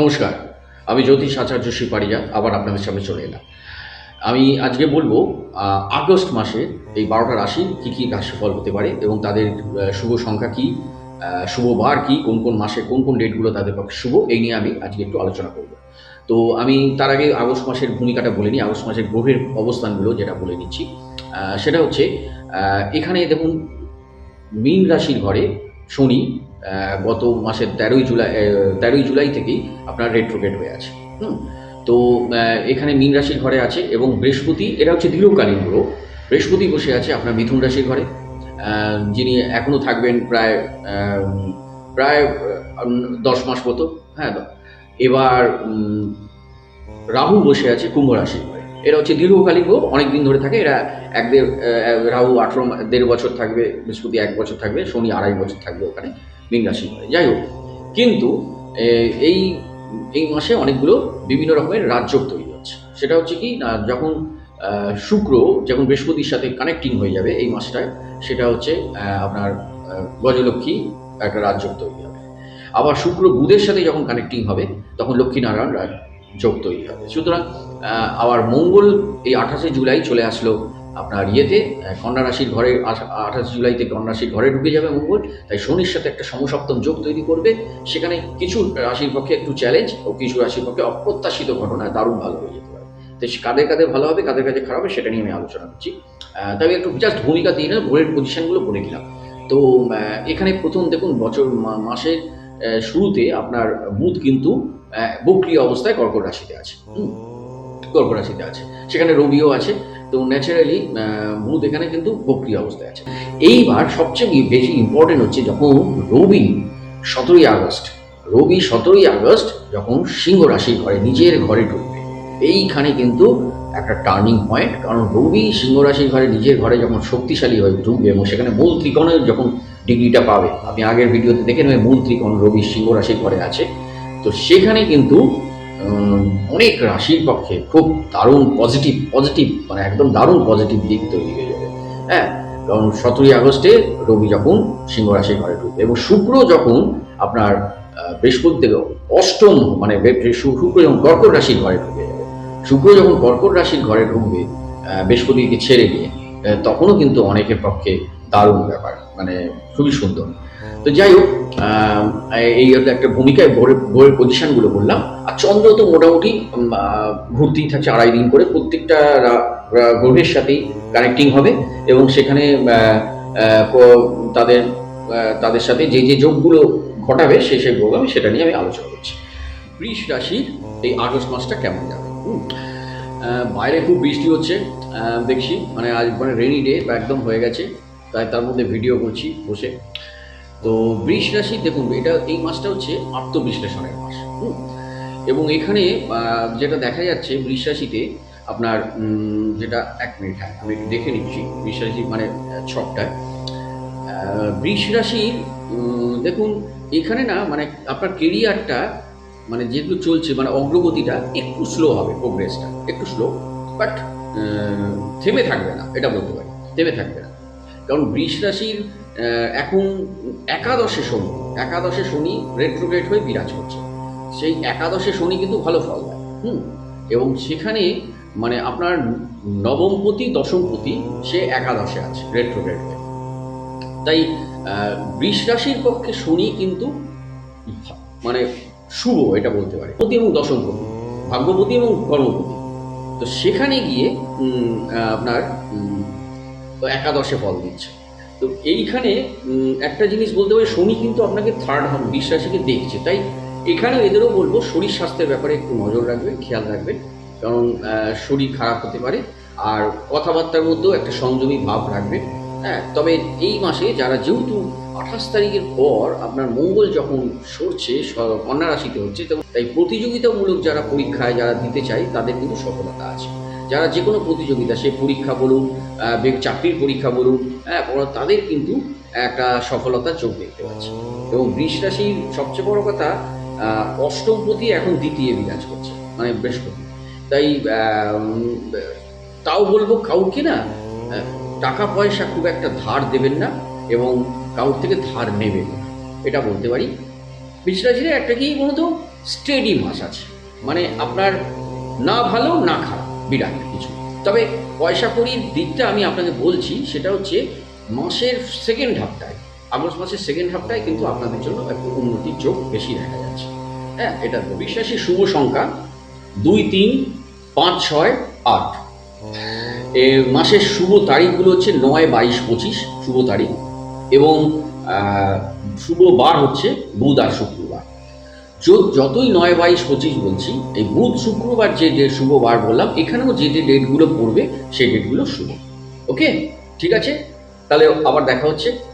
নমস্কার। আমি জ্যোতিষ আচার্য শ্রী পারিজাত আবার আপনাদের সামনে চলে এলাম। আমি আজকে বলব আগস্ট মাসে এই বারোটা রাশি কী কী রাশিফল হতে পারে এবং তাদের শুভ সংখ্যা কী শুভ বার কী, কোন কোন মাসে কোন কোন ডেটগুলো তাদের পক্ষে শুভ, এই নিয়ে আমি আজকে একটু আলোচনা করব। তো আমি তার আগে আগস্ট মাসের ভূমিকাটা বলে নিই। আগস্ট মাসের গ্রহের অবস্থানগুলো যেটা বলে নিচ্ছি। সেটা হচ্ছে এখানে দেখুন, মীন রাশির ঘরে শনি গত মাসের তেরোই জুলাই তেরোই জুলাই থেকেই আপনার রেট্রোগেট হয়ে আছে। হুম? তো এখানে মীন রাশির ঘরে আছে এবং বৃহস্পতি এটা হচ্ছে দীর্ঘকালীন গ্রহ। বৃহস্পতি বসে আছে আপনার মিথুন রাশির ঘরে। যিনি এখনও থাকবেন প্রায় প্রায় দশ মাস মতো। হ্যাঁ এবার রাহু বসে আছে কুম্ভ ঘরে। এরা হচ্ছে দীর্ঘকালীন গ্রহ অনেক দিন ধরে থাকে। এরা এক দেড় রাহু আঠেরো, দেড় বছর থাকবে, বৃহস্পতি এক বছর থাকবে, শনি আড়াই বছর থাকবে ওখানে। মীন রাশি যাই হোক, কিন্তু এই এই মাসে অনেকগুলো বিভিন্ন রকমের রাজযোগ তৈরি হচ্ছে। সেটা হচ্ছে কি না যখন শুক্র যখন বৃহস্পতির সাথে কানেক্টিং হয়ে যাবে এই মাসটায়, সেটা হচ্ছে আপনার গজলক্ষ্মী একটা রাজযোগ তৈরি হবে। আবার শুক্র বুধের সাথে যখন কানেক্টিং হবে, তখন লক্ষ্মীনারায়ণ যোগ তৈরি হবে। সুতরাং আবার মঙ্গল এই আঠাশে জুলাই চলে আসলো আপনার ইয়েতে কন্যা রাশির ঘরে আঠাশে জুলাইতে কন্যা রাশির ঘরে ঢুকে যাবে মঙ্গল, তাই শনির সাথে একটা সমসপ্তম যোগ তৈরি করবে। সেখানে কিছু রাশির পক্ষে একটু চ্যালেঞ্জ ও কিছু রাশির পক্ষে অপ্রত্যাশিত ঘটনা দারুণ ভালো হয়ে যেতে পারে। তো কাদের কাদের ভালো হবে, কাদের কাছে খারাপ হবে, সেটা নিয়ে আমি আলোচনা করছি। তবে একটু জাস্ট ভূমিকা দিয়ে না ভোরের পজিশনগুলো বলে দিলাম তো এখানে প্রথম দেখুন, বছর মাসের শুরুতে আপনার বুধ কিন্তু বক্রিয় অবস্থায় কর্কট রাশিতে আছে। হুম, কর্কট রাশিতে আছে। সেখানে রবিও আছে। তো ন্যাচারালি বুধ এখানে কিন্তু বক্রিয় অবস্থায় আছে। এইবার সবচেয়ে বেশি ইম্পর্টেন্ট হচ্ছে যখন রবি সতেরোই আগস্ট রবি সতেরোই আগস্ট যখন সিংহ রাশির ঘরে নিজের ঘরে ঢুকবে। এইখানে কিন্তু একটা টার্নিং পয়েন্ট কারণ রবি সিংহ রাশির ঘরে নিজের ঘরে যখন শক্তিশালী হয়ে ঢুকবে এবং সেখানে মূল ত্রিকোণের যখন ডিগ্রিটা পাবে আপনি আগের ভিডিওতে দেখে নেবেন মূল ত্রিকোণ রবি সিংহ রাশির ঘরে আছে। তো সেখানে কিন্তু অনেক রাশির পক্ষে খুব দারুণ পজিটিভ পজিটিভ মানে একদম দারুণ পজিটিভ দিক তৈরি হয়ে যাবে। হ্যাঁ? কারণ সতেরোই আগস্টে রবি যখন সিংহ রাশির ঘরে ঢুকবে এবং শুক্র যখন আপনার বৃহস্পতি থেকে অষ্টম মানে শুক্র যখন কর্কট রাশির ঘরে ঢুকে যাবে, শুক্র যখন কর্কট রাশির ঘরে ঢুকবে বৃহস্পতিকে ছেড়ে দিয়ে তখনও কিন্তু অনেকের পক্ষে দারুণ ব্যাপার মানে খুবই সুন্দর। তো যাই হোক এই একটা ভূমিকায় ভোরের ভোরের পজিশনগুলো বললাম। আর চন্দ্র তো মোটামুটি ঘুরতেই থাকছে আড়াই দিন করে। প্রত্যেকটা গ্রহের সাথেই কানেক্টিং হবে এবং সেখানে তাদের তাদের সাথে যে যে যোগগুলো ঘটাবে সে সেই যোগ আমি সেটা নিয়ে আমি আলোচনা করছি। বৃষ রাশির এই আগস্ট মাসটা কেমন যাবে। বাইরে খুব বৃষ্টি হচ্ছে দেখছি মানে আজ মানে রেনি ডে একদম হয়ে গেছে। তাই তার মধ্যে ভিডিও করছি বসে। তো বৃষ রাশি, দেখুন, এটা এই মাসটা হচ্ছে আত্মবিশ্লেষণের মাস। এবং এখানে যেটা দেখা যাচ্ছে, বৃষ রাশিতে আপনার যেটা, এক মিনিট হ্যাঁ আমি একটু দেখে নিচ্ছি, বৃষ রাশি মানে ছকটায়। বৃষ দেখুন, এখানে না মানে আপনার কেরিয়ারটা মানে যেগুলো চলছে মানে অগ্রগতিটা একটু স্লো হবে প্রোগ্রেসটা একটু স্লো বাট থেমে থাকবে না, এটা বলতে পারি, থেমে থাকবে না। কারণ বৃষ রাশির এখন একাদশে শনি একাদশে শনি রেট্রোগ্রেড হয়ে বিরাজ করছে। সেই একাদশে শনি কিন্তু ভালো ফল দেয়, হুম? এবং সেখানে মানে আপনার নবমপতি দশমপতি সে একাদশে আছে রেট্রোগ্রেড হয়ে। তাই বৃষ রাশির পক্ষে শনি কিন্তু মানে শুভ, এটা বলতে পারে। পতি এবং দশমপতি ভাগ্যপতি এবং কর্মপতি। তো সেখানে গিয়ে আপনার একাদশে ফল দিচ্ছে। তো এইখানে একটা জিনিস বলতে পারি, শনি কিন্তু আপনাকে থার্ড হাউস বিশ্বাসীকে দেখছে। তাই এখানে এদেরও বলব, শরীর স্বাস্থ্যের ব্যাপারে একটু নজর রাখবেন খেয়াল রাখবেন, কারণ শরীর খারাপ হতে পারে, আর কথাবার্তার মধ্যেও একটা সংযমী ভাব রাখবেন হ্যাঁ তবে এই মাসে যারা, যেহেতু আঠাশ তারিখের পর আপনার মঙ্গল যখন সরছে কন্যা রাশিতে হচ্ছে তাই প্রতিযোগিতামূলক যারা পরীক্ষায় যারা দিতে চায়, তাদের কিন্তু সফলতা আছে। যারা যে কোনো প্রতিযোগিতা সে পরীক্ষা বলুন চাকরির পরীক্ষা বলুন হ্যাঁ তাদের কিন্তু একটা সফলতার চোখ দেখতে পাচ্ছে। এবং বৃষ রাশির সবচেয়ে বড় কথা অষ্টমপতি এখন দ্বিতীয় বিরাজ করছে মানে বৃহস্পতি। তাই তাও বলব কাউকে না টাকা পয়সা খুব একটা ধার দেবেন না এবং কাউর থেকে ধার নেবেন না। এটা বলতে পারি। বৃষ রাশির একটা কি বলতো? স্টেডি মাস আছে। মানে আপনার না ভালো না খারাপ। বিরাট কিছু। তবে পয়সা কড়ির দিকটা আমি আপনাকে বলছি সেটা হচ্ছে মাসের সেকেন্ড হাফটায় আগস্ট মাসের সেকেন্ড হাফটায় কিন্তু আপনাদের জন্য একটু উন্নতির চোখ বেশি দেখা যাচ্ছে। হ্যাঁ এটা বিশ্বাসী শুভ সংখ্যা। দুই তিন পাঁচ ছয় আট। এ মাসের শুভ তারিখগুলো হচ্ছে নয় বাইশ পঁচিশ শুভ তারিখ। এবং শুভ বার হচ্ছে বুধ আর শুক্রবার য- যতই নয় বাইশ পঁচিশ বলছি, এই বুধ শুক্রবার যে ডেট শুভ, বার বললাম, এখানেও যে যে ডেটগুলো পড়বে, সেই ডেটগুলো শুভ। ওকে ঠিক আছে? তাহলে আবার দেখা হচ্ছে।